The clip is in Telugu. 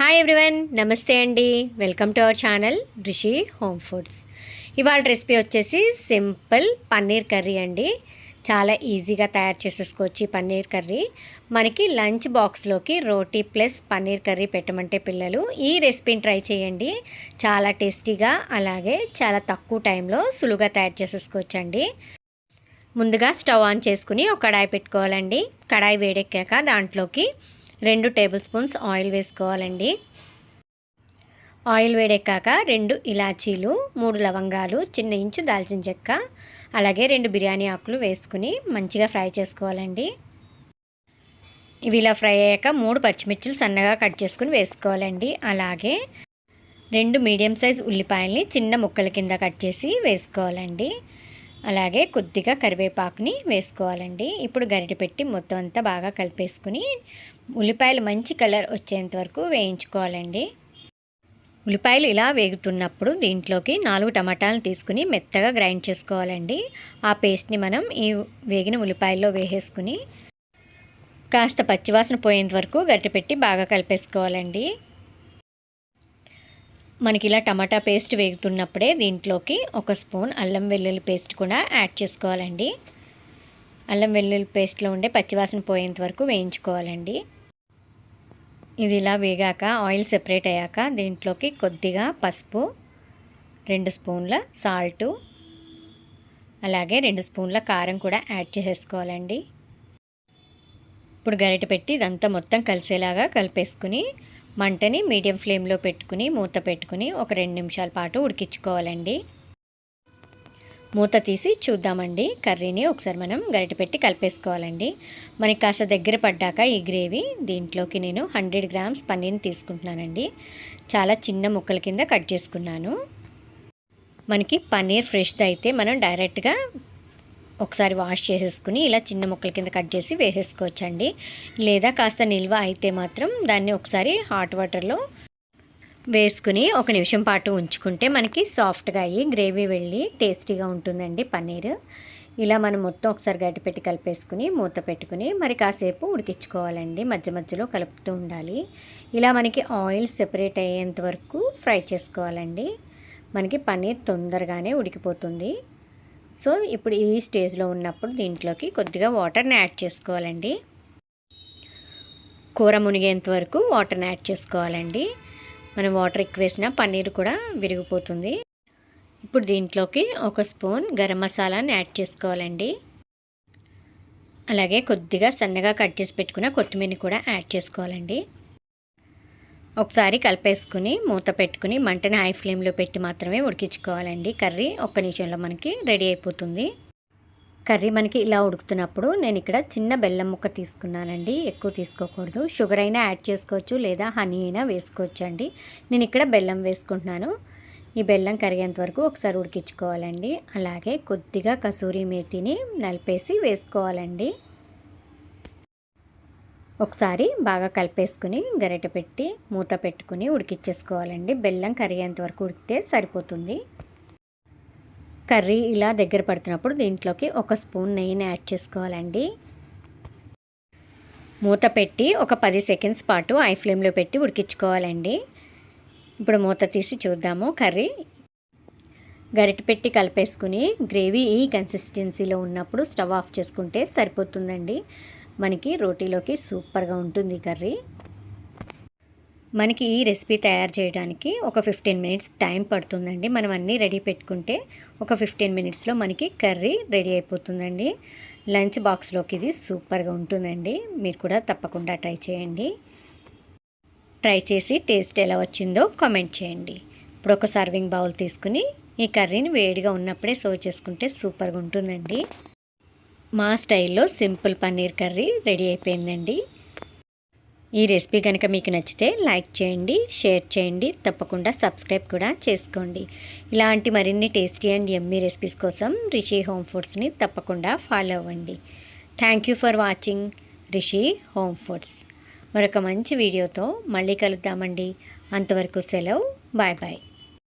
హాయ్ ఎవ్రీవన్ నమస్తే అండి. Welcome to our channel Rishi home foods ఇవాళ రెసిపీ వచ్చేసి సింపుల్ పన్నీర్ కర్రీ అండి. చాలా ఈజీగా తయారు చేసేసుకోవచ్చు ఈ పన్నీర్ కర్రీ. మనకి లంచ్ బాక్స్లోకి రోటీ ప్లస్ పన్నీర్ కర్రీ పెట్టమంటే పిల్లలు ఈ రెసిపీని ట్రై చేయండి. చాలా టేస్టీగా అలాగే చాలా తక్కువ టైంలో సులువుగా తయారు చేసేసుకోవచ్చండి. ముందుగా స్టవ్ ఆన్ చేసుకుని ఒక కడాయి పెట్టుకోవాలండి. కడాయి వేడెక్కాక దాంట్లోకి రెండు టేబుల్ స్పూన్స్ ఆయిల్ వేసుకోవాలండి. ఆయిల్ వేడెక్కాక రెండు ఇలాచీలు మూడు లవంగాలు చిన్న ఇంచు దాల్చిన చెక్క అలాగే రెండు బిర్యానీ ఆకులు వేసుకుని మంచిగా ఫ్రై చేసుకోవాలండి. ఇవి ఇలా ఫ్రై అయ్యాక మూడు పచ్చిమిర్చిలు సన్నగా కట్ చేసుకుని వేసుకోవాలండి. అలాగే రెండు మీడియం సైజ్ ఉల్లిపాయల్ని చిన్న ముక్కల కింద కట్ చేసి వేసుకోవాలండి. అలాగే కొద్దిగా కరివేపాకుని వేసుకోవాలండి. ఇప్పుడు గరిటె పెట్టి మొత్తం అంతా బాగా కలిపేసుకుని ఉల్లిపాయలు మంచి కలర్ వచ్చేంత వరకు వేయించుకోవాలండి. ఉల్లిపాయలు ఇలా వేగుతున్నప్పుడు దీంట్లోకి నాలుగు టమాటాలను తీసుకుని మెత్తగా గ్రైండ్ చేసుకోవాలండి. ఆ పేస్ట్ని మనం ఈ వేగిన ఉల్లిపాయల్లో వేసేసుకుని కాస్త పచ్చివాసన పోయేంత వరకు గరిటెపెట్టి బాగా కలిపేసుకోవాలండి. మనకి ఇలా టమాటా పేస్ట్ వేగుతున్నప్పుడే దీంట్లోకి ఒక స్పూన్ అల్లం వెల్లుల్లి పేస్ట్ కూడా యాడ్ చేసుకోవాలండి. అల్లం వెల్లుల్లి పేస్ట్లో ఉండే పచ్చివాసన పోయేంత వరకు వేయించుకోవాలండి. ఇది ఇలా వేగాక ఆయిల్ సెపరేట్ అయ్యాక దీంట్లోకి కొద్దిగా పసుపు రెండు స్పూన్ల సాల్టు అలాగే రెండు స్పూన్ల కారం కూడా యాడ్ చేసేసుకోవాలండి. ఇప్పుడు గరిట పెట్టి ఇదంతా మొత్తం కలిసేలాగా కలిపేసుకుని మంటని మీడియం ఫ్లేమ్లో పెట్టుకుని మూత పెట్టుకుని ఒక రెండు నిమిషాల పాటు ఉడికించుకోవాలండి. మూత తీసి చూద్దామండి. కర్రీని ఒకసారి మనం గరిటె పెట్టి కలిపేసుకోవాలండి. మనకి కాస్త దగ్గర పడ్డాక ఈ గ్రేవీ దీంట్లోకి నేను హండ్రెడ్ గ్రామ్స్ పన్నీర్ని తీసుకుంటున్నానండి. చాలా చిన్న ముక్కల కింద కట్ చేసుకున్నాను. మనకి పన్నీర్ ఫ్రెష్ది అయితే మనం డైరెక్ట్గా ఒకసారి వాష్ చేసేసుకుని ఇలా చిన్న ముక్కల కింద కట్ చేసి వేసేసుకోవచ్చండి. లేదా కాస్త నిల్వ అయితే మాత్రం దాన్ని ఒకసారి హాట్ వాటర్లో వేసుకుని ఒక నిమిషం పాటు ఉంచుకుంటే మనకి సాఫ్ట్గా అయ్యి గ్రేవీ వెళ్ళి టేస్టీగా ఉంటుందండి పన్నీర్. ఇలా మనం మొత్తం ఒకసారి గడ్డి పెట్టి కలిపేసుకుని మూత పెట్టుకుని మరి కాసేపు ఉడికించుకోవాలండి. మధ్య మధ్యలో కలుపుతూ ఉండాలి. ఇలా మనకి ఆయిల్ సెపరేట్ అయ్యేంత వరకు ఫ్రై చేసుకోవాలండి. మనకి పన్నీర్ తొందరగానే ఉడికిపోతుంది. సో ఇప్పుడు ఈ స్టేజ్లో ఉన్నప్పుడు దీంట్లోకి కొద్దిగా వాటర్ని యాడ్ చేసుకోవాలండి. కూర మునిగేంత వరకు వాటర్ని యాడ్ చేసుకోవాలండి. మనం వాటర్ ఎక్కువ వేసినా పన్నీర్ కూడా విరిగిపోతుంది. ఇప్పుడు దీంట్లోకి ఒక స్పూన్ గరం మసాలాని యాడ్ చేసుకోవాలండి. అలాగే కొద్దిగా సన్నగా కట్ చేసి పెట్టుకున్న కొత్తిమీరని కూడా యాడ్ చేసుకోవాలండి. ఒకసారి కలిపేసుకుని మూత పెట్టుకుని మంటని హై ఫ్లేమ్లో పెట్టి మాత్రమే ఉడికించుకోవాలండి. కర్రీ ఒక్క నిమిషంలో మనకి రెడీ అయిపోతుంది. కర్రీ మనకి ఇలా ఉడుకుతున్నప్పుడు నేను ఇక్కడ చిన్న బెల్లం ముక్క తీసుకున్నానండి. ఎక్కువ తీసుకోకూడదు. షుగర్ అయినా యాడ్ చేసుకోవచ్చు లేదా హనీ అయినా వేసుకోవచ్చు అండి. నేను ఇక్కడ బెల్లం వేసుకుంటున్నాను. ఈ బెల్లం కరిగేంత వరకు ఒకసారి ఉడికించుకోవాలండి. అలాగే కొద్దిగా కసూరి మేతిని నలిపేసి వేసుకోవాలండి. ఒకసారి బాగా కలిపేసుకుని గరిటె పెట్టి మూత పెట్టుకుని ఉడికిచ్చేసుకోవాలండి. బెల్లం కరిగేంత వరకు ఉడికితే సరిపోతుంది. కర్రీ ఇలా దగ్గర పడుతున్నప్పుడు దీంట్లోకి ఒక స్పూన్ నెయ్యిని యాడ్ చేసుకోవాలండి. మూత పెట్టి ఒక పది సెకండ్స్ పాటు ఐ ఫ్లేమ్లో పెట్టి ఉడికించుకోవాలండి. ఇప్పుడు మూత తీసి చూద్దాము కర్రీ. గరిటె పెట్టి కలిపేసుకుని గ్రేవీ ఈ కన్సిస్టెన్సీలో ఉన్నప్పుడు స్టవ్ ఆఫ్ చేసుకుంటే సరిపోతుందండి. మనకి రోటీలోకి సూపర్గా ఉంటుంది కర్రీ. మనకి ఈ రెసిపీ తయారు చేయడానికి ఒక ఫిఫ్టీన్ మినిట్స్ టైం పడుతుందండి. మనం అన్నీ రెడీ పెట్టుకుంటే ఒక ఫిఫ్టీన్ మినిట్స్లో మనకి కర్రీ రెడీ అయిపోతుందండి. లంచ్ బాక్స్లోకి ఇది సూపర్గా ఉంటుందండి. మీరు కూడా తప్పకుండా ట్రై చేయండి. ట్రై చేసి టేస్ట్ ఎలా వచ్చిందో కామెంట్ చేయండి. ఇప్పుడు ఒక సర్వింగ్ బౌల్ తీసుకుని ఈ కర్రీని వేడిగా ఉన్నప్పుడే సర్వ్ చేసుకుంటే సూపర్గా ఉంటుందండి. మా స్టైల్లో సింపుల్ పన్నీర్ కర్రీ రెడీ అయిపోయిందండి. ఈ రెసిపీ కనుక మీకు నచ్చితే లైక్ చేయండి షేర్ చేయండి తప్పకుండా సబ్స్క్రైబ్ కూడా చేసుకోండి. ఇలాంటి మరిన్ని టేస్టీ అండ్ ఎమ్మీ రెసిపీస్ కోసం రిషి హోమ్ ఫుడ్స్ని తప్పకుండా ఫాలో అవ్వండి. Thank you for watching Rishi home foods. మరొక మంచి వీడియోతో మళ్ళీ కలుద్దామండి. అంతవరకు సెలవు. Bye bye